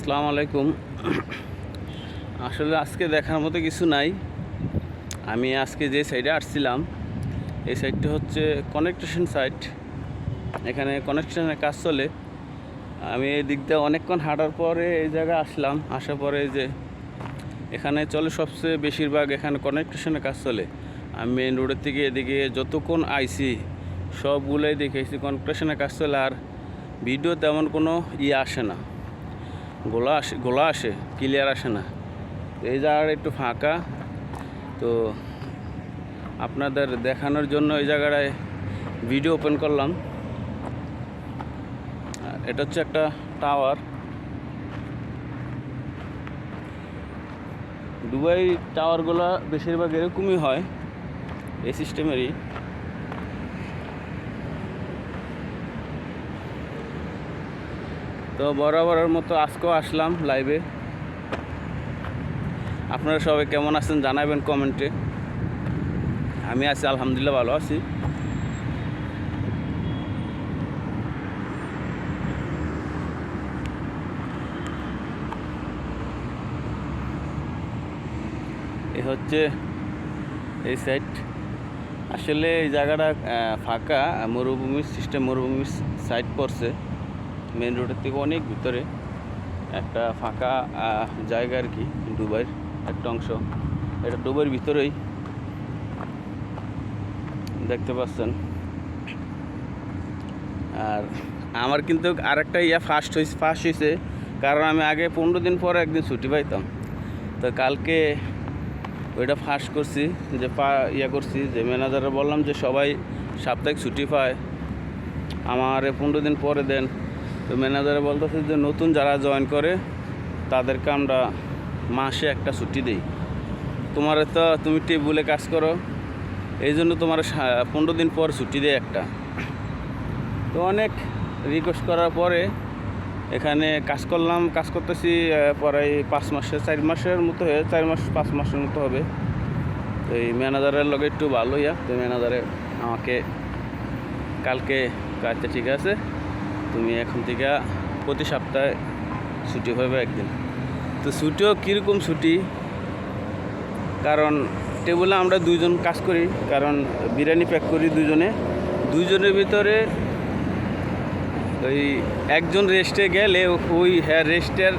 আসসালামু আলাইকুম। আসলে আজকে দেখার মতো কিছু নাই। আমি আজকে যে সাইডে আসছিলাম, এই সাইডটা হচ্ছে কানেকটেশন সাইট এখানে কানেকশনের কাজ চলে। আমি এই দিক দিয়ে অনেকক্ষণ হাঁটার পরে এই জায়গায় আসলাম। আসার পরে যে এখানে চলে সবচেয়ে বেশিরভাগ এখানে কানেকটেশনের কাজ চলে। আমি মেন রোডের থেকে এদিকে যতক্ষণ আইসি সবগুলোই দেখেছি কানেকটেশনের কাজ চলে আর ভিডিও তেমন কোনো ইয়ে আসে না। গোলা আসে গোলা আসে ক্লিয়ার আসে না। এই জায়গাটা একটু ফাঁকা। তো আপনাদের দেখানোর জন্য এই জায়গাটায় ভিডিও ওপেন করলাম। এটা হচ্ছে একটা টাওয়ার দুবাই টাওয়ারগুলো বেশিরভাগ এরকমই হয়, এই সিস্টেমেরই তো বরাবরের মতো আজকেও আসলাম লাইভে আপনারা সবাই কেমন আছেন জানাবেন কমেন্টে আমি আছি, আলহামদুলিল্লাহ ভালো আছি। এ হচ্ছে এই সাইড আসলে এই জায়গাটা ফাঁকা মরুভূমির সিস্টেম মরুভূমির সাইড পড়ছে। মেন রোডের থেকে অনেক ভিতরে একটা ফাঁকা জায়গা আর কি, দুবাইয়ের একটা অংশ। এটা দুবাইয়ের ভিতরেই। দেখতে পাচ্ছেন। আর আমার কিন্তু আরেকটা ইয়া ফার্স্ট হয়েছে ফার্স্ট হয়েছে কারণ আমি আগে পনেরো দিন পরে একদিন ছুটি পাইতাম। তো কালকে ওইটা ফার্স্ট করছি, যে পা, ইয়া করছি, যে ম্যানেজারে বললাম যে সবাই সাপ্তাহিক ছুটি পায়। আমার পনেরো দিন পরে দেন। তো ম্যানেজারে বলতেছে যে নতুন যারা জয়েন করে, তাদেরকে আমরা মাসে একটা ছুটি দিই। তোমার তো তুমি টেবুলে কাজ করো, এই জন্য তোমার পনেরো দিন পর ছুটি দেয় একটা। তো অনেক রিকোয়েস্ট করার পরে এখানে কাজ করলাম, কাজ করতেছি পরে পাঁচ মাসে, চার মাসের মতো হয়ে, চার মাস, পাঁচ মাসের মতো হবে। তো এই ম্যানেজারের লগে একটু ভালো ইয়া তো ম্যানেজারে আমাকে, কালকে আচ্ছা ঠিক আছে। তুমি এখন থেকে প্রতি সপ্তাহে ছুটি হবে একদিন। তো ছুটিও কীরকম ছুটি? কারণ টেবিলে আমরা দুইজন কাজ করি, কারণ বিরিয়ানি প্যাক করি দুজনে দুইজনের ভিতরে ওই একজন রেস্টে গেলে ওই হ্যাঁ রেস্টের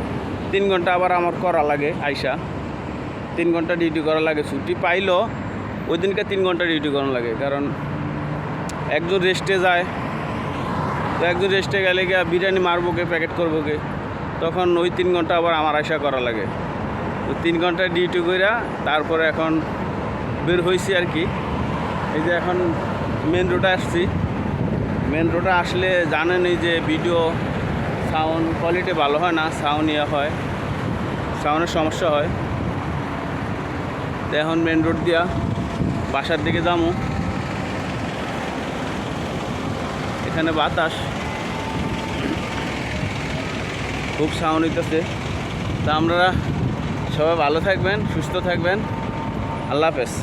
তিন ঘণ্টা আবার আমার করা লাগে আইসা। তিন ঘণ্টা ডিউটি করা লাগে, ছুটি পাইলেও ওই দিনকে তিন ঘণ্টা ডিউটি করা লাগে। কারণ একজন রেস্টে যায় তো একজন রেস্টে গেলে গিয়ে বিরিয়ানি মারবো কে প্যাকেট করব কে তখন ওই তিন ঘণ্টা আবার আমার আশা করা লাগে। তো তিন ঘণ্টা ডিউটি কইরা তারপরে এখন বের হয়েছি আর কি। এই যে এখন মেন রোডে আসছি। মেন রোডে আসলে জানেন এই যে ভিডিও সাউন্ড কোয়ালিটি ভালো হয় না সাউন্ড ইয়ে হয়। সাউন্ডের সমস্যা হয়। তো এখন মেন রোড দিয়া বাসার দিকে যাব এখানে বাতাস। খুব সাউন্ড হইতেছে। তা আমরা সবাই ভালো থাকবেন সুস্থ থাকবেন। আল্লাহ হাফেজ।